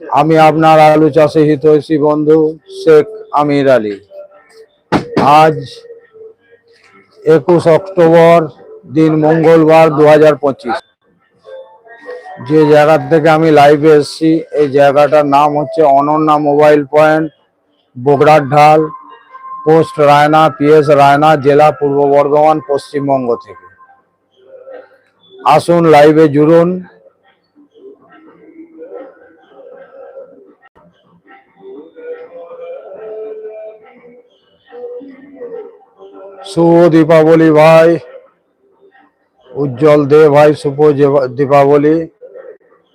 আমি আপনার আলু চাষে হিতৈষী বন্ধু শেখ আমির আলী। আজ একুশ অক্টোবর দিন মঙ্গলবার দু হাজার পঁচিশ। যে জায়গা থেকে আমি লাইভে এসেছি, এই জায়গাটার নাম হচ্ছে অনন্যা মোবাইল পয়েন্ট, বগড়ার ঢাল, পোস্ট রায়না, পিএস রায়না, জেলা পূর্ব বর্ধমান, পশ্চিমবঙ্গ থেকে। আসুন লাইভে জুড়ুন। শুভ দীপাবলি ভাই। উজ্জ্বল দে ভাই, শুভ দীপাবলি।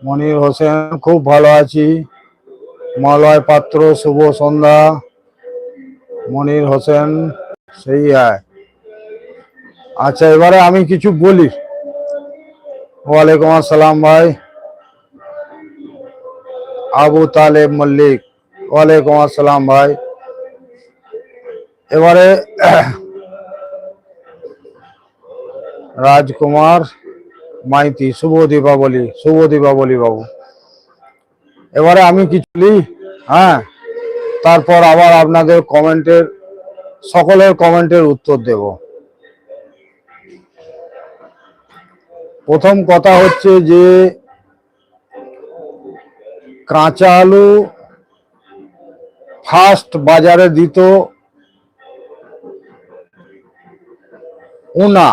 মনির হোসেন, খুব ভালো আছি। মলয় পাত্র, শুভ সন্ধ্যা। মনির হোসেন, সেই হ্যাঁ। আচ্ছা এবারে আমি কিছু বলি। ওয়ালাইকুম আসসালাম ভাই। আবু তালেব মল্লিক, ওয়ালাইকুম আসসালাম ভাই। এবারে রাজকুমার মাইতি, শুভ দীপাবলি শুভ দীপাবলি বাবু। এবারে আমি কিছু হ্যাঁ তারপর আবার আপনাদের কমেন্টের, সকলের কমেন্টের উত্তর দেব। প্রথম কথা হচ্ছে যে কাঁচা আলু ফার্স্ট বাজারে দিত উনা।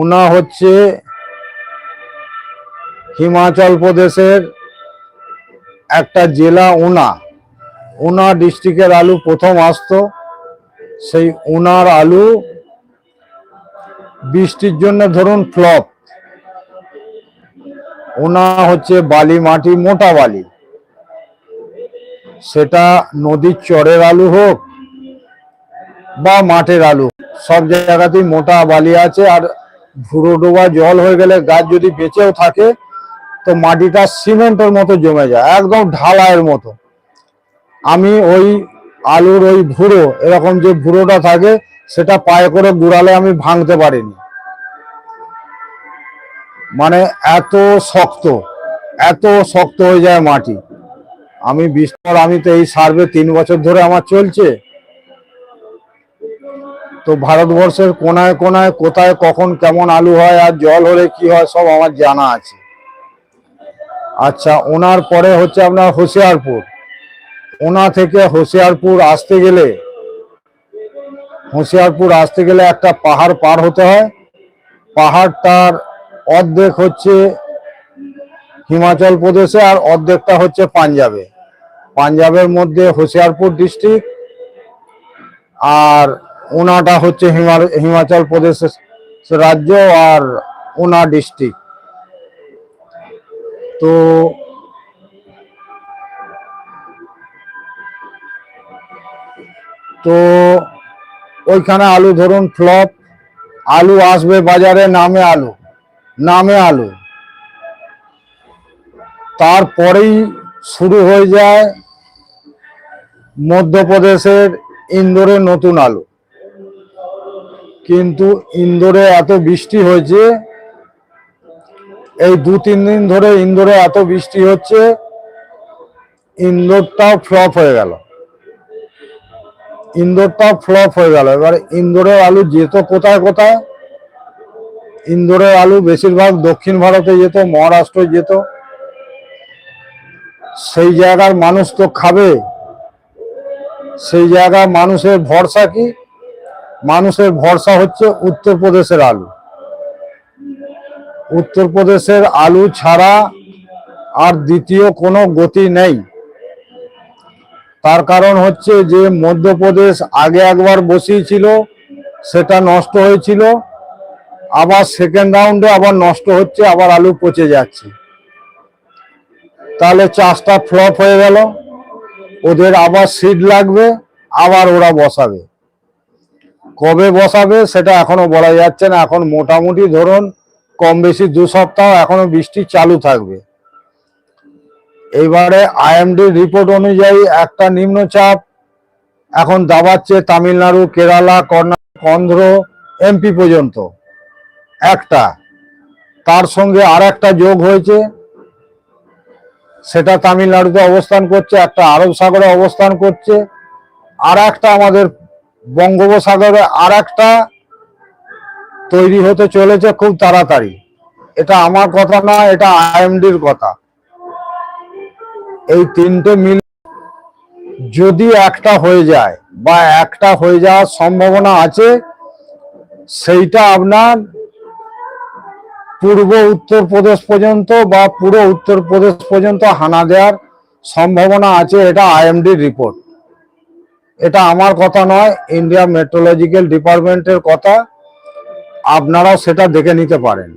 উনা হচ্ছে হিমাচল প্রদেশের একটা জেলা উনা। উনা ডিস্ট্রিক্টের আলু প্রথম আসতো। সেই উনার আলু বৃষ্টির জন্য ধরুন ফ্লপ। ওনা হচ্ছে বালি মাটি, মোটা বালি। সেটা নদীর চরের আলু হোক বা মাঠের আলু সব জায়গাতেই মোটা বালি আছে আর ভুরো ডোবা জল হয়ে গেলে গাছ যদি বেঁচেও থাকে, তো মাটিটা সিমেন্টের মতো জমে যায়, একদম ঢালাইয়ের মতো। আমি ওই আলুর ওই ভুরো এরকম যে ভুরোটা থাকে, সেটা পায়ে করে গুড়ালে আমি ভাঙতে পারিনি। মানে এত শক্ত এত শক্ত হয়ে যায় মাটি। আমি বিস্তর, আমি তো এই সার্ভে তিন বছর ধরে আমার চলছে। তো ভারতবর্ষের কোনায় কোনায় কোথায় কখন কেমন আলু হয় আর জল হলে কি হয় সব আমার জানা আছে। আচ্ছা ওনার পরে হচ্ছে আপনার হোশিয়ারপুর। ওনা থেকে হোশিয়ারপুর আসতে গেলে, হোশিয়ারপুর আসতে গেলে একটা পাহাড় পার হতে হয়। পাহাড়টার অর্ধেক হচ্ছে হিমাচল প্রদেশে আর অর্ধেকটা হচ্ছে পাঞ্জাবে। পাঞ্জাবের মধ্যে হোশিয়ারপুর ডিস্ট্রিক্ট আর ওনাটা হচ্ছে হিমা- হিমাচল প্রদেশের রাজ্য আর ওনা ডিস্ট্রিক্ট তো তো ওইখানে আলু ধরুন ফ্লপ আলু আসবে বাজারে নামে আলু নামে আলু। তারপরেই শুরু হয়ে যায় মধ্যপ্রদেশের ইন্দোরে নতুন আলু। কিন্তু ইন্দোরে এত বৃষ্টি হয়েছে, এই দু তিন দিন ধরে ইন্দোরে এত বৃষ্টি হচ্ছে, ইন্দোরটাও ফ্লপ হয়ে গেল। ইন্দোরটাও ফ্লপ হয়ে গেল। এবার ইন্দোরের আলু যেত কোথায় কোথায়, ইন্দোরের আলু বেশিরভাগ দক্ষিণ ভারতে যেত, মহারাষ্ট্র যেত, সেই জায়গার মানুষ তো খাবে, সেই জায়গার মানুষের ভরসা কি? মানুষের ভরসা হচ্ছে উত্তরপ্রদেশের আলু। উত্তরপ্রদেশের আলু ছাড়া আর দ্বিতীয় কোনো গতি নেই। তার কারণ হচ্ছে যে মধ্যপ্রদেশ আগে একবার বসিয়েছিল, সেটা নষ্ট হয়েছিল, আবার সেকেন্ড রাউন্ডে আবার নষ্ট হচ্ছে, আবার আলু পচে যাচ্ছে। তাহলে চাষটা ফ্লপ হয়ে গেল, ওদের আবার সিড লাগবে, আবার ওরা বসাবে। কবে বসাবে সেটা এখনও বলা যাচ্ছে না। এখন মোটামুটি ধরুন কম বেশি দু সপ্তাহ এখনও বৃষ্টি চালু থাকবে। এইবারে আইএমডি রিপোর্ট অনুযায়ী একটা নিম্নচাপ এখন দাবাচ্ছে তামিলনাড়ু, কেরালা, কর্ণাটক, অন্ধ্র এমপি পর্যন্ত। একটা। তার সঙ্গে আর একটা যোগ হয়েছে। সেটা তামিলনাড়ুতে অবস্থান করছে, একটা আরব সাগরে অবস্থান করছে। আর একটা আমাদের বঙ্গোপসাগরে আর একটা তৈরি হতে চলেছে খুব তাড়াতাড়ি। এটা আমার কথা না, এটা আইএমডির কথা। এই তিনটে মিল যদি একটা হয়ে যায় বা একটা হয়ে যাওয়ার সম্ভাবনা আছে, সেইটা আপনার পূর্ব উত্তরপ্রদেশ পর্যন্ত বা পুরো উত্তরপ্রদেশ পর্যন্ত হানা দেওয়ার সম্ভাবনা আছে, এটা আইএমডির রিপোর্ট। এটা আমার কথা নয় ইন্ডিয়া মেট্রোলজিক্যাল ডিপার্টমেন্টের কথা। আপনারাও সেটা দেখে নিতে পারেন।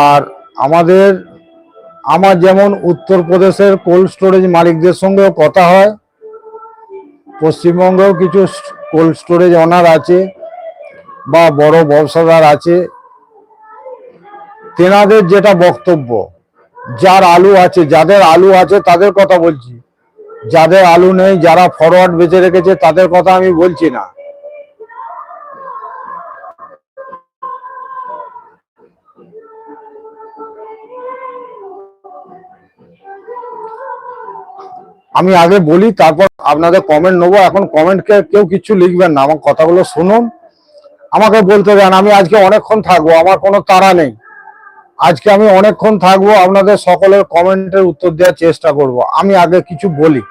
আর আমাদের, আমার যেমন উত্তরপ্রদেশের কোল্ড স্টোরেজ মালিকদের সঙ্গেও কথা হয়, পশ্চিমবঙ্গেও কিছু কোল্ড স্টোরেজ অনার আছে বা বড় ব্যবসাদার আছে। তেনাদের যেটা বক্তব্য, যার আলু আছে, যাদের আলু আছে তাদের কথা বলছি। যাদের আলু নেই, যারা ফরওয়ার্ড বেঁচে রেখেছে, তাদের কথা আমি বলছি না। আমি আগে বলি, তারপর আপনাদের কমেন্ট নেব। এখন কমেন্ট কেউ কিছু লিখবেন না, আমার কথাগুলো শুনুন। আমাকে বলতে দেন, আমি আজকে অনেকক্ষণ থাকব, আমার কোনো তাড়া নেই। আজকে আমি অনেকক্ষণ থাকব, আপনাদের সকলের কমেন্টের উত্তর দেওয়ার চেষ্টা করব। আমি আগে কিছু বলি।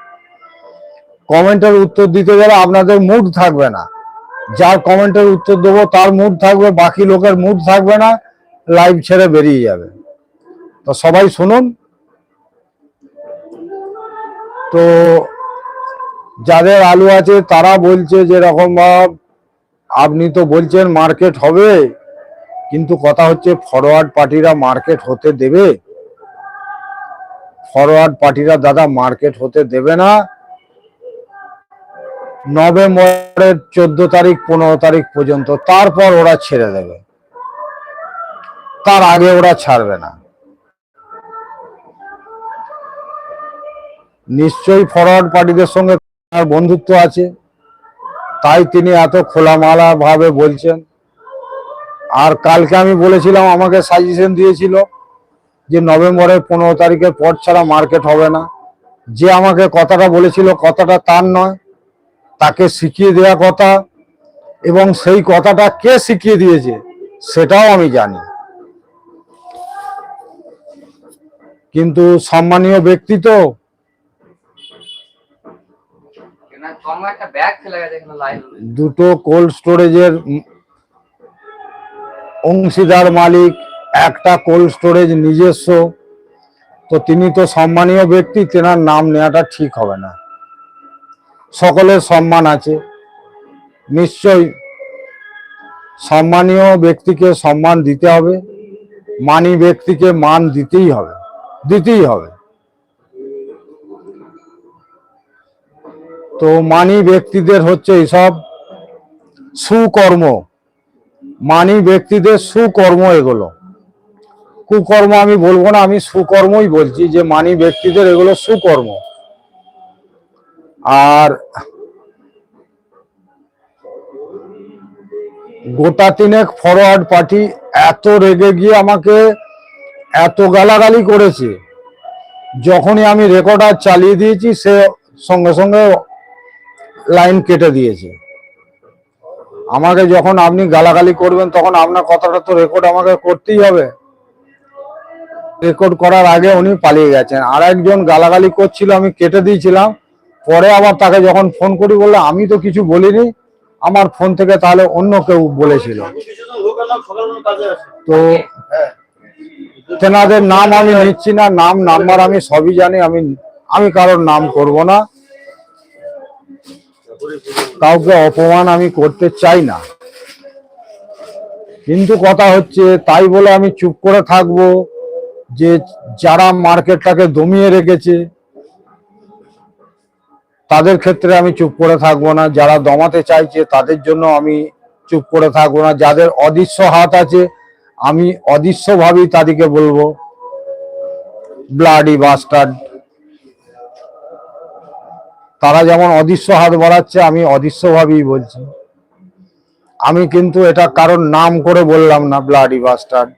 কমেন্টের উত্তর দিতে গেলে আপনাদের মুড থাকবে না। যার কমেন্টের উত্তর দেবো, তার মুড থাকবে, বাকি লোকের মুড থাকবে না, লাইভ ছেড়ে বেরিয়ে যাবে। তো সবাই শুনুন। তো যাদের আলু আছে, তারা বলছে যে রকম ভাব আপনি তো বলছেন মার্কেট হবে, কিন্তু কথা হচ্ছে ফরওয়ার্ড পার্টিরা মার্কেট হতে দেবে। ফরওয়ার্ড পার্টিরা দাদা মার্কেট হতে দেবে না। নভেম্বরের চোদ্দ তারিখ, পনেরো তারিখ পর্যন্ত তারপর ওরা ছেড়ে দেবে। তার আগে ওরা ছাড়বে না। নিশ্চয়ই ফরওয়ার্ড পার্টিদের সঙ্গে তার বন্ধুত্ব আছে। তাই তিনি এত খোলামালা ভাবে বলছেন। আর কালকে আমি বলেছিলাম, আমাকে সাজেশন দিয়েছিল যে নভেম্বরের পনেরো তারিখের পর ছাড়া মার্কেট হবে না। যে আমাকে কথাটা বলেছিল, কথাটা তার নয়। তাকে শিখিয়ে দেওয়া কথা এবং সেই কথাটা কে শিখিয়ে দিয়েছে সেটাও আমি জানি। কিন্তু সম্মানীয় ব্যক্তি তো দুটো কোল্ড স্টোরেজের অংশীদার মালিক, একটা কোল্ড স্টোরেজ নিজস্ব, তো তিনি তো সম্মানীয় ব্যক্তি, তেনার নাম নেওয়াটা ঠিক হবে না। সকলের সম্মান আছে। নিশ্চয় সম্মানীয় ব্যক্তিকে সম্মান দিতে হবে, মানি ব্যক্তিকে মান দিতেই হবে দিতেই হবে। তো মানি ব্যক্তিদের হচ্ছে এইসব সুকর্ম। মানি ব্যক্তিদের সুকর্ম এগুলো। কুকর্ম আমি বলব না, আমি সুকর্মই বলছি যে মানি ব্যক্তিদের এগুলো সুকর্ম। আর গোটা তিনেক ফরওয়ার্ড পার্টি এত রেগে গিয়ে আমাকে এত গালাগালি করেছে। যখনই আমি রেকর্ডার চালিয়ে দিয়েছি, সে সঙ্গে সঙ্গে লাইন কেটে দিয়েছে। আমাকে যখন আপনি গালাগালি করবেন, তখন আপনার কথাটা তো রেকর্ড আমাকে করতেই হবে। রেকর্ড করার আগে উনি পালিয়ে গেছেন। আর একজন গালাগালি করছিল, আমি কেটে দিয়েছিলাম। পরে আবার তাকে যখন ফোন করি, বললে, আমি তো কিছু বলিনি, আমার ফোন থেকে তাহলে অন্য কেউ বলেছিল। তো তেনাদের নাম আমি নিচ্ছি না, নাম, নাম্বার আমি সবই জানি, আমি আমি কারোর নাম করব না। কাউকে অপমান আমি করতে চাই না। কিন্তু কথা হচ্ছে, তাই বলে আমি চুপ করে থাকব যে যারা মার্কেটটাকে দমিয়ে রেখেছে তাদের ক্ষেত্রে আমি চুপ করে থাকব না। যারা দমাতে চাইছে, তাদের জন্য আমি চুপ করে থাকব না। যাদের অদৃশ্য হাত আছে, আমি অদৃশ্যভাবেই তাদেরকে বলব ব্লাডি বাস্টার্ড তারা যেমন অদৃশ্য হাত বাড়াচ্ছে, আমি অদৃশ্যভাবেই বলছি। আমি কিন্তু এটা কারোর নাম করে বললাম না ব্লাডি বাস্টার্ড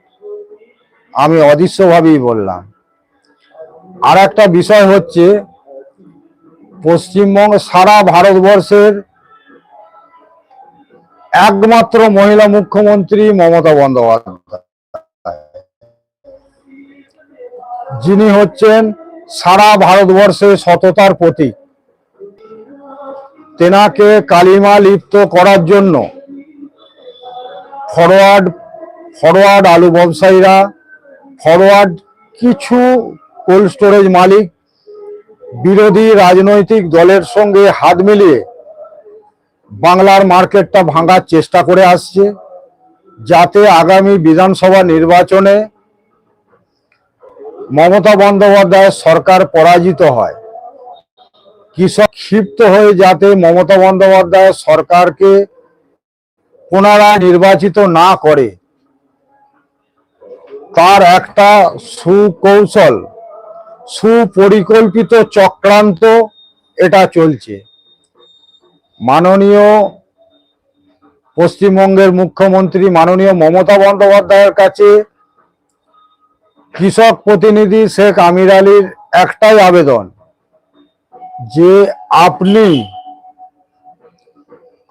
আমি অদৃশ্যভাবেই বললাম। আর একটা বিষয় হচ্ছে পশ্চিমবঙ্গ সারা ভারতবর্ষের একমাত্র মহিলা মুখ্যমন্ত্রী মমতা বন্দ্যোপাধ্যায়। যিনি হচ্ছেন সারা ভারতবর্ষে সততার প্রতীক। তেনাকে কালিমা লিপ্ত করার জন্য ফরওয়ার্ড ফরওয়ার্ড আলু ব্যবসায়ীরা ফরওয়ার্ড কিছু কোল্ড স্টোরেজ মালিক বিরোধী রাজনৈতিক দলের সঙ্গে হাত মিলিয়ে বাংলার মার্কেটটা ভাঙার চেষ্টা করে আসছে, যাতে আগামী বিধানসভা নির্বাচনে মমতা বন্দ্যোপাধ্যায়ের সরকার পরাজিত হয়। কৃষক ক্ষিপ্ত হয়ে যাতে মমতা বন্দ্যোপাধ্যায়ের সরকারকে পুনরায় নির্বাচিত না করে, তার একটা সুকৌশল সুপরিকল্পিত চক্রান্ত এটা চলছে। মাননীয় পশ্চিমবঙ্গের মুখ্যমন্ত্রী মাননীয় মমতা বন্দ্যোপাধ্যায়ের কাছে কৃষক প্রতিনিধি শেখ আমির আলীর একটাই আবেদন, যে আপনি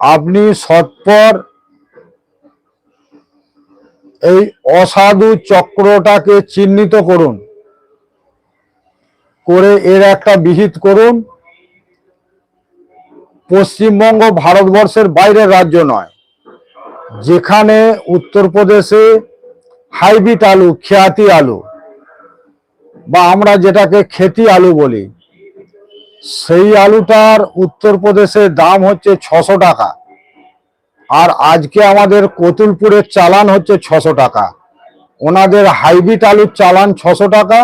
আপনি সৎপর এই অসাধু চক্রটাকে চিহ্নিত করুন। করে এর একটা বিহিত করুন। পশ্চিমবঙ্গ ভারতবর্ষের বাইরের রাজ্য নয়, যেখানে উত্তরপ্রদেশে হাইব্রিড আলু, খেয়াতি আলু, বা আমরা যেটাকে খেতি আলু বলি, সেই আলুটার উত্তরপ্রদেশের দাম হচ্ছে ছশো টাকা, আর আজকে আমাদের কতুলপুরের চালান হচ্ছে ছশো টাকা। ওনাদের হাইব্রিড আলুর চালান ছশো টাকা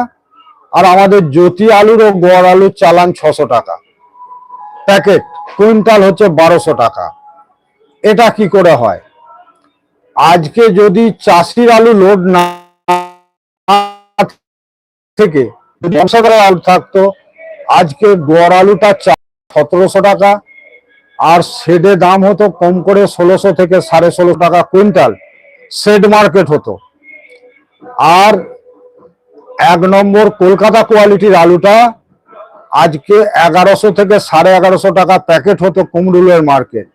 আর আমাদের জ্যোতি আলুর ও গড় আলুর চালান ছশো টাকা। প্যাকেট, কুইন্টাল হচ্ছে বারোশো টাকা। এটা কি করে হয়? আজকে যদি চাষির আলু লোড না থেকে, যদি আলু থাকতো, আজকে গড় আলুটা সতেরোশো টাকা, আর শেডে দাম হতো কম করে ষোলোশো থেকে সাড়ে ষোলো টাকা কুইন্টাল। শেড মার্কেট হতো। আর এক নম্বর কলকাতা কোয়ালিটির আলুটা আজকে এগারোশো থেকে সাড়ে এগারোশো টাকা প্যাকেট হতো কুমরুলের মার্কেট।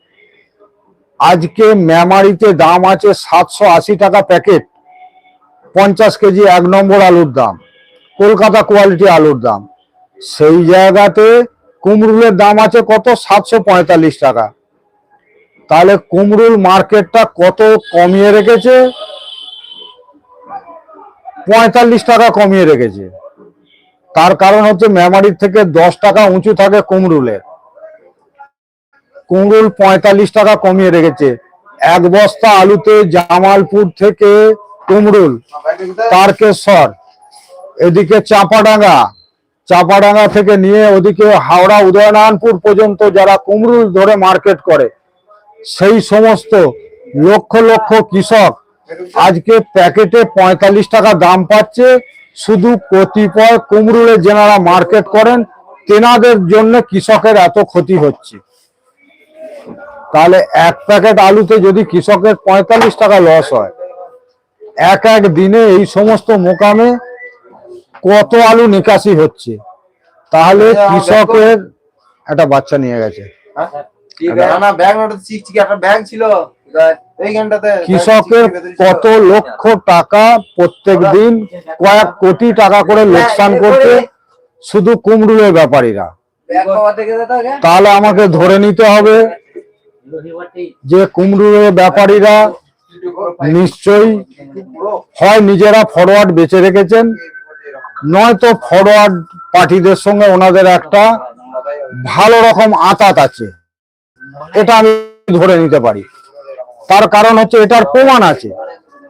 আজকে মেমারিতে দাম আছে সাতশো আশি টাকা প্যাকেট, পঞ্চাশ কেজি এক নম্বর আলুর দাম, কলকাতা কোয়ালিটি আলুর দাম। সেই জায়গাতে কুমরুলের দাম আছে কত? সাতশো পঁয়তাল্লিশ টাকা। তাহলে কুমরুল মার্কেটটা কত কমিয়ে রেখেছে? পঁয়তাল্লিশ টাকা কমিয়ে রেখেছে। তার কারণ হচ্ছে মেমারির থেকে দশ টাকা উঁচু থাকে কুমরুলের কুমরুল পঁয়তাল্লিশ টাকা কমিয়ে রেখেছে। এক বস্তা আলুতে জামালপুর থেকে কুমরুল তারকেশ্বর, এদিকে চাপাডাঙ্গা চাপাডাঙ্গা থেকে নিয়ে ওদিকে হাওড়া, উদয়নারায়ণপুর পর্যন্ত যারা কুমরুল ধরে মার্কেট করে, সেই সমস্ত লক্ষ লক্ষ কৃষক আজকে প্যাকেটে পঁয়তাল্লিশ টাকা দাম পাচ্ছে। শুধু কতিপয় কুমরুলে যেনারা মার্কেট করেন তেনাদের জন্য কৃষকের এত ক্ষতি হচ্ছে। তাহলে এক প্যাকেট আলুতে যদি কৃষকের পঁয়তাল্লিশ টাকা লস হয় এক এক দিনে এই সমস্ত মোকামে কত আলু নিকাশি হচ্ছে? তাহলে কৃষকের একটা বাচ্চা নিয়ে গেছে। না ব্যাগ ছিল। কৃষকের কত লক্ষ টাকা প্রত্যেক দিন কয়েক কোটি টাকা করে লোকসান করতে শুধু কুমড়ুলের ব্যাপারীরা। তাহলে আমাকে ধরে নিতে হবে যে কুমড়ুলের ব্যাপারীরা নিশ্চয়ই হয় নিজেরা ফরওয়ার্ড বেঁচে রেখেছেন। নয়তো ফরওয়ার্ড পার্টিদের সঙ্গে ওনাদের একটা ভালো রকম আতাত আছে। এটা আমি ধরে নিতে পারি। তার কারণ হচ্ছে এটার প্রমাণ আছে।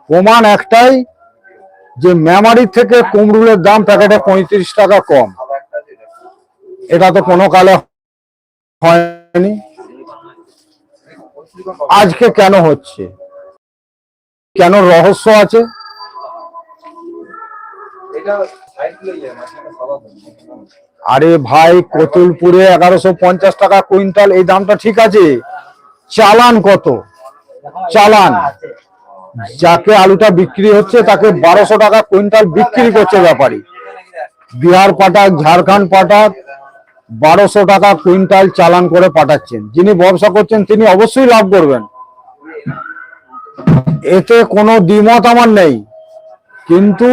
প্রমাণ একটাই যে মেমারি থেকে কুমড়ুলের দাম প্যাকেটে পঁয়ত্রিশ টাকা কম। এটা তো কোনো কালে হয়নি। আজকে কেন হচ্ছে? কেন রহস্য আছে? আরে ভাই, কতুলপুরে এগারোশো পঞ্চাশ টাকা কুইন্টাল, এই দামটা ঠিক আছে। চালান কত? চালান। যাকে আলুটা বিক্রি হচ্ছে তাকে বারোশো টাকা কুইন্টাল বিক্রি করছে ব্যাপারী। বিহার পাঠাক ঝাড়খণ্ড পাঠাক বারোশো টাকা কুইন্টাল চালান করে পাঠাচ্ছেন। যিনি ব্যবসা করছেন তিনি অবশ্যই লাভ করবেন। এতে কোনো দ্বিমত আমার নেই। কিন্তু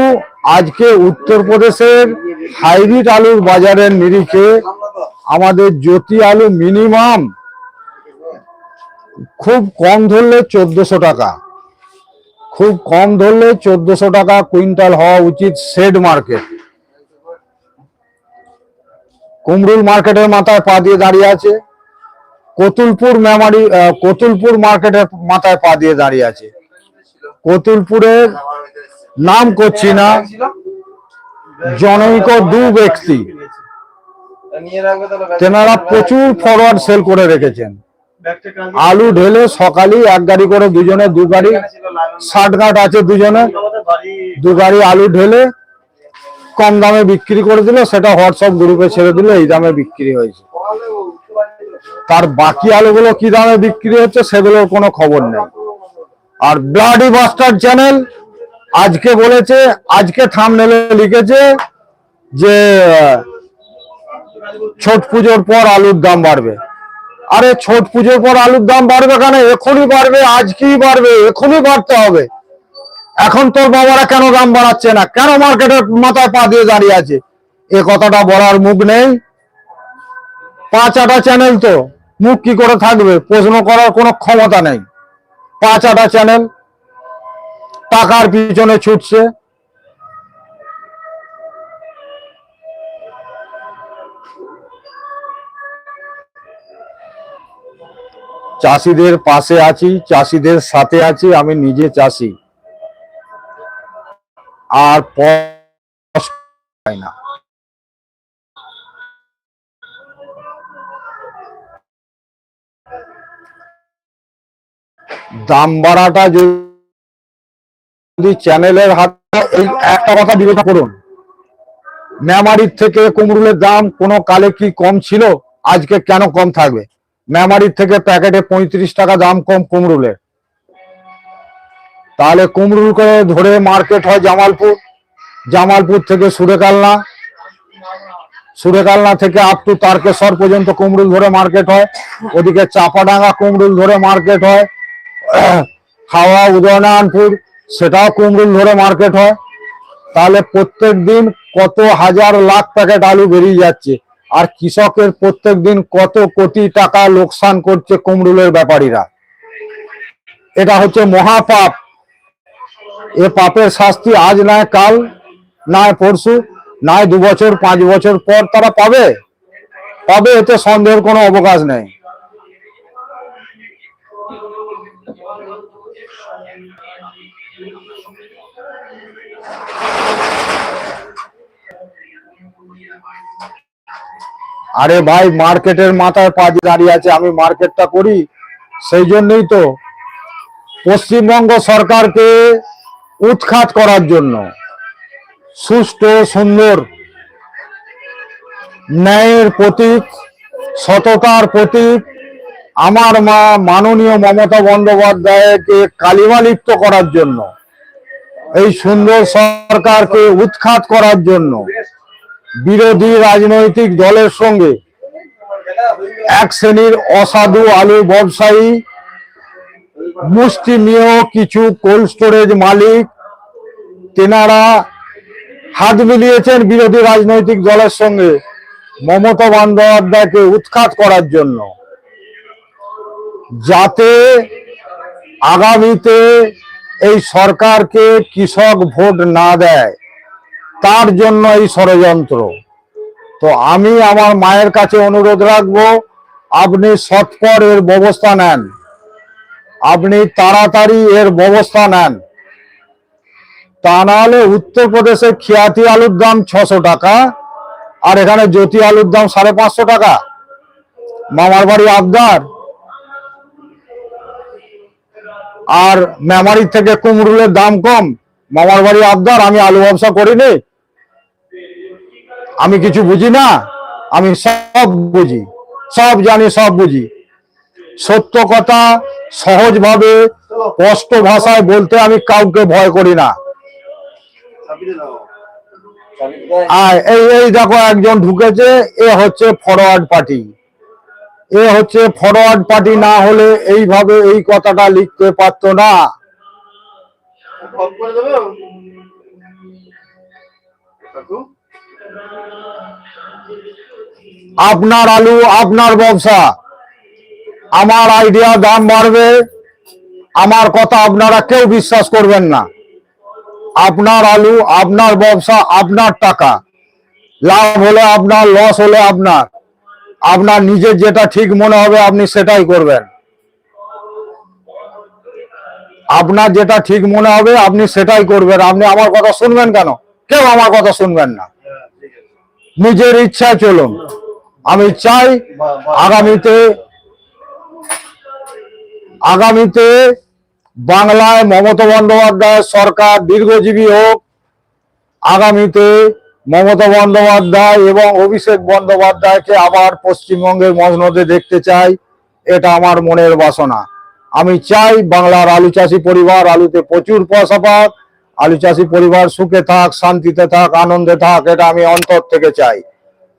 আজকে উত্তরপ্রদেশের হাইব্রিড আলুর বাজারের নিরিখে আমাদের জ্যোতি আলু মিনিমাম খুব কম ধরলে চোদ্দশো টাকা। খুব কম ধরলে চোদ্দশো টাকা কুইন্টাল হওয়া উচিত শেড মার্কেট। কুমরুল মার্কেটের মাথায় পা দিয়ে দাঁড়িয়ে আছে। কতুলপুর মেমারি কতুলপুর মার্কেটের মাথায় পা দিয়ে দাঁড়িয়ে আছে। কতুলপুরের নাম করছি না। জনৈক দু ব্যক্তি। তেনারা প্রচুর ফরওয়ার্ড সেল করে রেখেছেন। আলু ঢেলে সকালেই এক গাড়ি করে দুজনে দু গাড়ি ষাট গাঁট আছে দুজনে। দু গাড়ি আলু ঢেলে কম দামে বিক্রি করে দিল সেটা হোয়াটসঅ্যাপ গ্রুপে ছেড়ে দিল এই দামে বিক্রি হয়েছে। তার বাকি আলুগুলো কি দামে বিক্রি হচ্ছে সেগুলোর কোনো খবর নেই। আর ব্লাডি বাস্টার চ্যানেল আজকে বলেছে আজকে থামনেলে লিখেছে যে ছট পুজোর পর আলুর দাম বাড়বে। আরে ছট পুজোর পর আলুর দাম বাড়বে কেন? এখনই বাড়বে, আজকেই বাড়বে, এখনই বাড়তে হবে। এখন তোর বাবারা কেন দাম বাড়াচ্ছে না? কেন মার্কেটের মাথায় পা দিয়ে দাঁড়িয়ে আছে? এ কথাটা বলার মুখ নেই। পাঁচ আটা চ্যানেল তো, মুখ কি করে থাকবে? প্রশ্ন করার কোনো ক্ষমতা নেই। পাঁচ আটা চ্যানেল, টাকার পিছনে ছুটছে। চাষিদের পাশে আছি, চাষিদের সাথে আছি, আমি নিজে চাষি। আর না। দাম বাড়াটা যদি চ্যানেলের হাতে, এই একটা কথা বিবেচনা করুন। মেমারির থেকে কুমরুলের দাম কোনো কালে কি কম ছিল? আজকে কেন কম থাকবে? মেমারির থেকে প্যাকেটে পঁয়ত্রিশ টাকা দাম কম কুমরুলের তাহলে কুমরুল করে ধরে মার্কেট হয় জামালপুর। জামালপুর থেকে সুরেকালনা। সুরেকালনা থেকে আপ টু তারকেশ্বর পর্যন্ত কুমরুল ধরে মার্কেট হয়। ওদিকে চাপাডাঙ্গা কুমরুল ধরে মার্কেট হয়। হাওড়া, উদয়নারায়ণপুর, সেটাও কুমরুল ধরে মার্কেট হয়। তাহলে প্রত্যেক দিন কত হাজার লাখ প্যাকেট আলু বেরিয়ে যাচ্ছে। আর কৃষকের প্রত্যেক দিন কত কোটি টাকা লোকসান করছে কুমরুলের ব্যাপারীরা। এটা হচ্ছে মহাপাপ। এ পাপের শাস্তি আজ নয়, কাল নয়, পরশু নয়, দু বছর, পাঁচ বছর পর তারা পাবে। পাবে এতে সন্দেহের কোনো অবকাশ নেই। আরে ভাই, মার্কেটের মাথায় পা দাঁড়িয়ে আছে, আমি মার্কেটটা করি। সেই জন্যই তো পশ্চিমবঙ্গ সরকারকে উৎখাত করার জন্য সুষ্ঠু, সুন্দর ন্যায়ের প্রতীক, সততার প্রতীক, আমার মা মাননীয় মমতা বন্দ্যোপাধ্যায়কে কালিমালিপ্ত করার জন্য, এই সুন্দর সরকারকে উৎখাত করার জন্য বিরোধী রাজনৈতিক দলের সঙ্গে এক শ্রেণির অসাধু আলু ব্যবসায়ী, মুষ্টিমেয় কিছু কোল্ড স্টোরেজ মালিক, তেনারা হাত মিলিয়েছেন বিরোধী রাজনৈতিক দলের সঙ্গে মমতা বন্দ্যোপাধ্যায়কে উৎখাত করার জন্য। যাতে আগামীতে এই সরকারকে কৃষক ভোট না দেয়। তার জন্য এই ষড়যন্ত্র। তো আমি আমার মায়ের কাছে অনুরোধ রাখব, আপনি সৎপর এর ব্যবস্থা নেন। আপনি তাড়াতাড়ি এর ব্যবস্থা নেন। তা নাহলে উত্তরপ্রদেশে খিয়াতি আলুর দাম ছশো টাকা, আর এখানে জ্যোতি আলুর দাম সাড়ে পাঁচশো টাকা। মামার বাড়ি আবদার। আর মেমারির থেকে কুমরুলের দাম কম। মামার বাড়ি আবদার, আমি আলু ব্যবসা করিনি। আমি কিছু বুঝি না, আমি সব বুঝি, সব জানি, সব বুঝি। সত্য কথা সহজভাবে স্পষ্ট ভাষায় বলতে আমি কাউকে ভয় করি না। আর এই এই দেখো একজন ঢুকেছে, এ হচ্ছে ফরওয়ার্ড পার্টি এ হচ্ছে ফরওয়ার্ড পার্টি না হলে এইভাবে এই কথাটা লিখতে পারতো না। কাকু? আপনার আলু, আপনার ব্যবসা। আমার আইডিয়া দাম বাড়বে। আমার কথা আপনারা কেউ বিশ্বাস করবেন না। আপনার আলু, আপনার ব্যবসা, আপনার টাকা। লাভ হলে আপনার লস হলে আপনার। আপনার নিজের যেটা ঠিক মনে হবে, আপনি সেটাই করবেন। আপনার যেটা ঠিক মনে হবে, আপনি সেটাই করবেন। আপনি আমার কথা শুনবেন কেন? কেউ আমার কথা শুনবেন না। নিজের ইচ্ছায় চলুন। আমি চাই আগামীতে আগামীতে বাংলায় মমতা বন্দ্যোপাধ্যায় সরকার দীর্ঘজীবী হোক। আগামীতে মমতা বন্দ্যোপাধ্যায় এবং অভিষেক বন্দ্যোপাধ্যায়কে আবার পশ্চিমবঙ্গের মসনদে দেখতে চাই, এটা আমার মনের বাসনা। আমি চাই বাংলার আলু চাষি পরিবার, আলুতে প্রচুর পয়সা পাক, আলু চাষি পরিবার সুখে থাক, শান্তিতে থাক, আনন্দে থাক, এটা আমি অন্তর থেকে চাই।